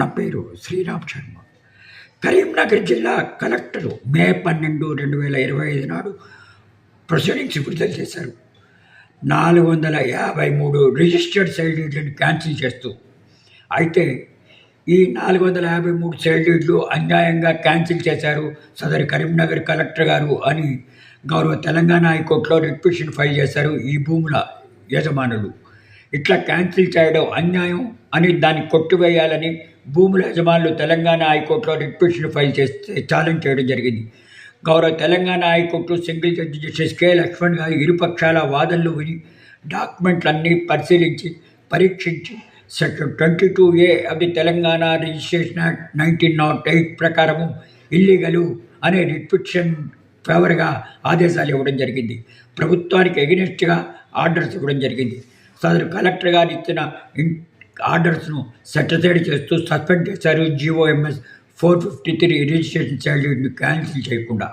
నా పేరు శ్రీరామ్ శర్మ. కరీంనగర్ జిల్లా కలెక్టరు మే పన్నెండు రెండు వేల ఇరవై ఐదు నాడు ప్రొసీడింగ్స్ విడుదల చేశారు. నాలుగు వందల యాభై మూడు రిజిస్టర్డ్ సెల్ డీడ్లను క్యాన్సిల్ చేస్తూ అయితే ఈ నాలుగు వందల యాభై మూడు సెల్ డీడ్లు అన్యాయంగా క్యాన్సిల్ చేశారు సదరు కరీంనగర్ కలెక్టర్ గారు అని గౌరవ తెలంగాణ హైకోర్టులో రిట్ పిటిషన్ ఫైల్ చేశారు ఈ భూముల యజమానులు. ఇట్లా క్యాన్సిల్ చేయడం అన్యాయం అని దాన్ని కొట్టివేయాలని భూముల యజమానులు తెలంగాణ హైకోర్టులో రిట్ పిటిషన్ ఫైల్ చేస్తే ఛాలెంజ్ చేయడం జరిగింది. గౌరవ Telangana high court single judge justice K Lakshman garu ఇరుపక్షాల వాదనలు విని డాక్యుమెంట్లన్నీ పరిశీలించి పరీక్షించి సెక్షన్ ట్వంటీ టూ ఏ అది Telangana registration act nineteen nought eight ప్రకారము ఇల్లీగలు అనే రిట్ ఫేవర్గా ఆదేశాలు ఇవ్వడం జరిగింది. ప్రభుత్వానికి ఎగెనిస్ట్గా ఆర్డర్స్ ఇవ్వడం జరిగింది. సదరు కలెక్టర్ గారు ఇచ్చిన ఆర్డర్స్ను సెటిసైడ్ చేస్తూ సస్పెండ్ చేశారు. GOMS four fifty three registration శాలరీని cancel చేయకుండా.